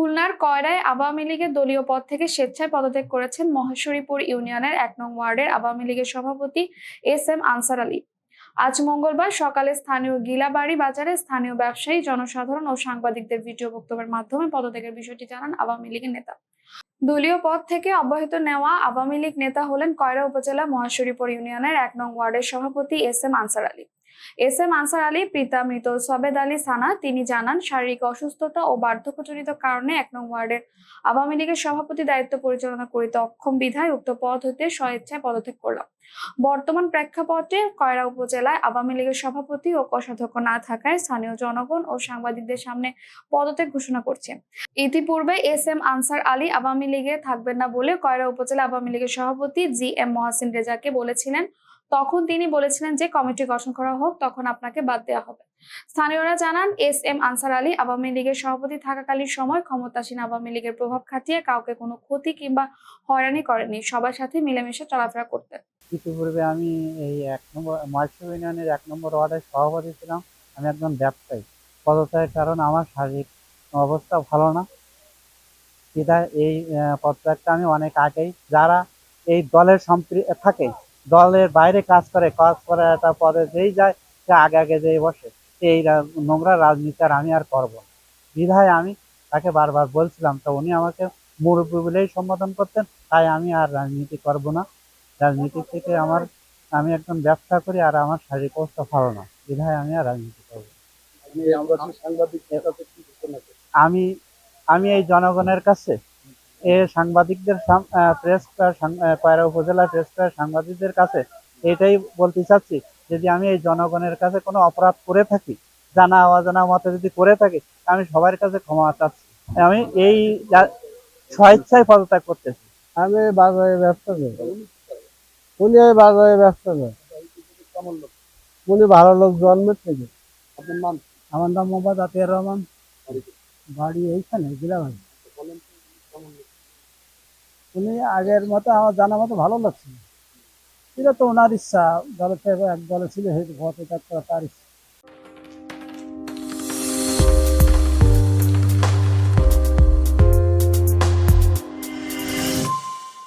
খুলনার কয়রায় আওয়ামী লীগের দলীয় পদ থেকে স্বেচ্ছায় পদত্যাগ করেছেন মহেশ্বরীপুর ইউনিয়নের এক নং ওয়ার্ডের আওয়ামী লীগের সভাপতি এস এম আনসার আলী। আজ মঙ্গলবার সকালে স্থানীয় গিলাবাড়ি বাজারে স্থানীয় ব্যবসায়ী, জনসাধারণ ও সাংবাদিকদের ভিডিও বক্তব্যের মাধ্যমে পদত্যাগের বিষয়টি জানান আওয়ামী লীগের নেতা। দলীয় পদ থেকে অব্যাহত নেওয়া আওয়ামী লীগ নেতা হলেন কয়রা উপজেলা মহেশ্বরীপুর ইউনিয়নের এক নং ওয়ার্ডের সভাপতি S M Ansar Ali. S M Ansar Ali পিতা মৃত সবেদ আলী সানা, তিনি জানান, শারীরিক অসুস্থতা ও বার্ধক্যজনিত কারণে এক নং ওয়ার্ডের আওয়ামী লীগের সভাপতি দায়িত্ব পরিচালনা করিতে অক্ষম বিধায় উক্ত পদ হইতে স্বেচ্ছায় পদত্যাগ করলাম। বর্তমান প্রেক্ষাপটে কয়রা উপজেলায় আওয়ামী লীগের সভাপতি ও কোষাধ্যক্ষ না থাকায় স্থানীয় জনগণ ও সাংবাদিকদের সামনে পদত্যাগ ঘোষণা করছে। ইতিপূর্বে এস এম আনসার আলী আওয়ামী লীগে থাকবেন না বলে কয়রা উপজেলা আওয়ামী লীগের সভাপতি জি এম মহাসিন রেজাকে বলেছিলেন তখন তিনি বলেছিলেন যে কমিটি গঠন করা হোক, তখন আপনাকে বাদ দেওয়া হবে। স্থানীয়রা জানান, এস এম আনসার আলী আওয়ামী লীগের সভাপতি থাকাকালীন সময় ক্ষমতাসীন আওয়ামী লীগের প্রভাব খাটিয়ে কাউকে কোনো ক্ষতি কিংবা হয়রানি করেনি সবার সাথে মিলেমিশে চলাফেরা করতেন। ইতিপূর্বে আমি এই এক নম্বর মহেশপুর ইউনিয়নের এক নম্বর ওয়ার্ডের সভাপতি ছিলাম। আমি একজন ব্যবসায়ী। পদত্যাগের কারণ আমার শারীরিক অবস্থা ভালো না। বিধায় এই পদত্যাগটা আমি অনেক আগেই, যারা এই দলের সম্পৃ থাকে দলের বাইরে কাজ করে কাজ করে পদে যেই যায় সে আগে আগে যেই বসে এই নোংরা রাজনীতি আর আমি আর করব। বিধায় আমি তাকে বারবার বলছিলাম তো উনি আমাকে মুরব্বী বলেই সম্বোধন করতেন তাই আমি আর রাজনীতি করব না। রাজনীতি থেকে আমার আমি একজন ব্যবসা করি আর আমার শারীরিক অবস্থা ভালো না। বিধায় আমি আর রাজনীতি করব আমি আমি এই জনগণের কাছে এ সাংবাদিকদের প্রেস কয়রা উপজেলা প্রেস সাংবাদিকদের কাছে এটাই বলতে চাচ্ছি যদি আমি এই জনগণের কাছে কোনো অপরাধ করে থাকি জানা অজানা মতে যদি করে থাকি আমি সবার কাছে ক্ষমা চাচ্ছি। আমি এই স্বেচ্ছায় পদত্যাগ করতেছি। আমি বাজারে ব্যবসা করি উনি এই বাজারে ব্যবসা করে কেমন উনি ভালো লোক জন্মের থেকে। আপনার নাম? আমার নাম মোহাম্মদ আতিয়ার রহমান। বাড়ি এইখানে গিলাভাই বলেন তো, কেমন লোক? উনি আগের মতো আমার জানা মতো ভালো লাগছে এটা তো ওনার ইচ্ছা থেকে এক দলে ছিল পদত্যাগ করা তার ইচ্ছা।